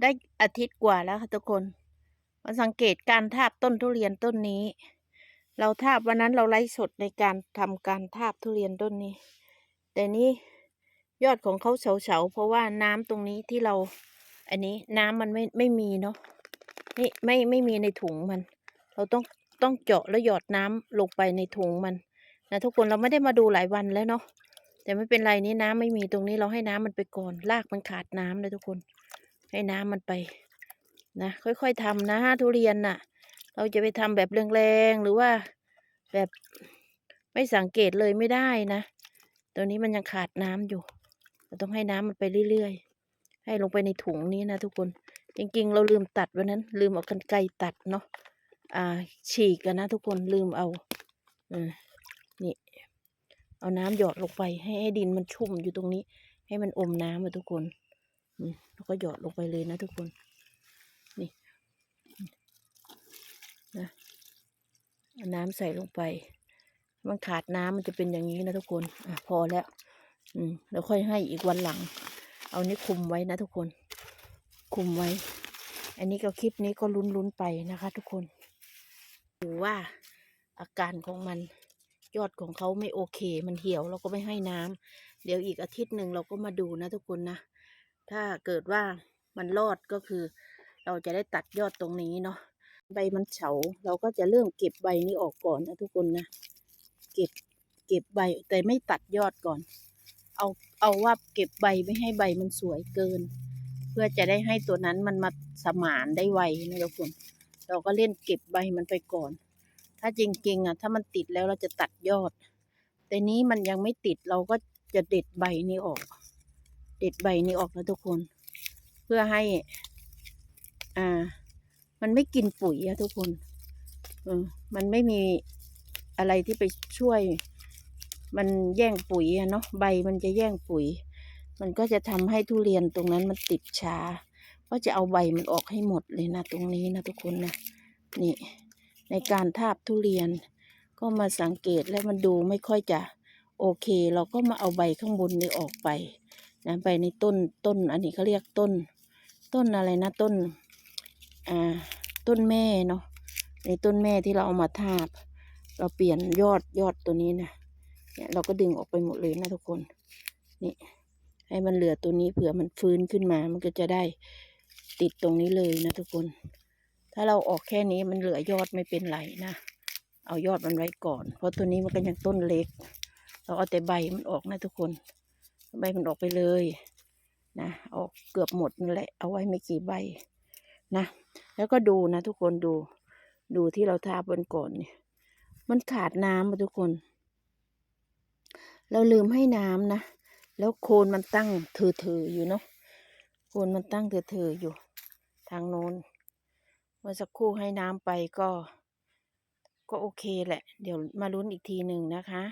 ได้อาทิตย์กว่าแล้วค่ะทุกคน มาสังเกตการทาบต้นทุเรียนต้นนี้ เราทาบวันนั้นเราไลฟ์สดในการทำการทาบทุเรียนต้นนี้ แต่นี้ยอดของเขาเฉาๆเพราะว่าน้ำตรงนี้ที่เรา อันนี้น้ำมันไม่ไม่มีเนาะนี่ไม่ไม่มีในถุงมัน เราต้องต้องเจาะแล้วหยอดน้ำลงไปในถุงมันนะทุกคนเราไม่ได้มาดูหลายวันแล้วเนาะแต่ไม่เป็นไรนี่น้ำไม่มีตรงนี้เราให้น้ำมันไปก่อนรากมันขาดน้ำเลยทุกคน ให้น้ำมันไปนะค่อยๆทำนะทุเรียนน่ะ เราจะไปทำแบบแรงๆหรือว่าแบบไม่สังเกตเลยไม่ได้นะตัวนี้มันยังขาดน้ำอยู่ เราต้องให้น้ำมันไปเรื่อยๆ ให้ลงไปในถุงนี้นะทุกคน จริงๆ เราลืมตัดวันนั้น ลืมเอากันไกรตัดเนาะอ่า ฉีกกันนะทุกคนลืมเอาเออนี่ เอาน้ำหยอดลงไปให้ให้ดินมันชุ่มอยู่ตรงนี้ ให้มันอมน้ำอะทุกคน นี่แล้วก็หยอดลงไปเลยนะทุกคน นี่นะน้ำใส่ลงไป มันขาดน้ำมันจะเป็นอย่างนี้นะทุกคนอะพอแล้ว อืมแล้วค่อยให้อีกวันหลัง เอานี้คุมไว้นะทุกคน คุมไว้ อันนี้ก็คลิปนี้ก็ลุ้นๆไปนะคะ ทุกคนดูว่าอาการของมันยอดของเขาไม่โอเค มันเหี่ยวเราก็ไม่ให้น้ำเดี๋ยวอีกอาทิตย์หนึ่งเราก็มาดูนะทุกคนนะ ถ้าเกิดว่ามันรอดก็คือ เราจะได้ตัดยอดตรงนี้เนาะใบมันเฉาเราก็จะเริ่มเก็บใบนี้ออกก่อนนะทุกคนนะเก็บเก็บใบแต่ไม่ตัดยอดก่อน เอาเอาว่าเก็บใบไม่ให้ใบมันสวยเกิน เพื่อจะได้ให้ตัวนั้นมันมาสมานได้ไวนะทุกคน เราก็เล่นเก็บใบมันไปก่อน ถ้าจริงๆอะถ้ามันติดแล้วเราจะตัดยอด แต่นี้มันยังไม่ติดเราก็จะเด็ดใบนี้ออก เด็ดใบนี้ออกนะทุกคน เพื่อให้ อ่า มันไม่กินปุ๋ยอะทุกคนเออมันไม่มีอะไรที่ไปช่วย มันแย่งปุ๋ยอะเนาะใบมันจะแย่งปุ๋ย มันก็จะทำให้ทุเรียนตรงนั้นมันติดช้าก็จะเอาใบมันออกให้หมดเลยนะตรงนี้นะทุกคนนะนี่ ในการทาบทุเรียน ก็มาสังเกตแล้วมันดูไม่ค่อยจะโอเค เราก็มาเอาใบข้างบนนี้ออกไป นะใบในต้นต้น อันนี้เขาเรียกต้น ต้นอะไรนะต้นอ่าต้นแม่เนาะในต้นแม่ที่เราเอามาทาบ เราเปลี่ยนยอดยอดตัวนี้นะเนี่ยเราก็ดึงออกไปหมดเลยนะทุกคนนี่ให้มันเหลือตัวนี้เผื่อมันฟื้นขึ้นมา มันก็จะได้ติดตรงนี้เลยนะทุกคน ถ้าเราออกแค่นี้มันเหลือยอดไม่เป็นไรนะเอายอดมันไว้ก่อน เพราะตัวนี้มันก็ยังต้นเล็ก เราเอาแต่ใบมันออกนะทุกคน ใบมันออกไปเลยนะออกเกือบหมดนั่นแหละ เอาไว้ไม่กี่ใบนะ แล้วก็ดูนะทุกคนดู ดูที่เราทาบนก่อนเนี่ย มันขาดน้ำมาทุกคน เราลืมให้น้ำนะ แล้วโคนมันตั้งเถอๆอยู่เนาะ โคนมันตั้งเถือๆอยู่ ทางโน้น เมื่อสักครู่ให้น้ำไปก็ ก็โอเคแหละ เดี๋ยวมาลุ้นอีกทีหนึ่งนะคะ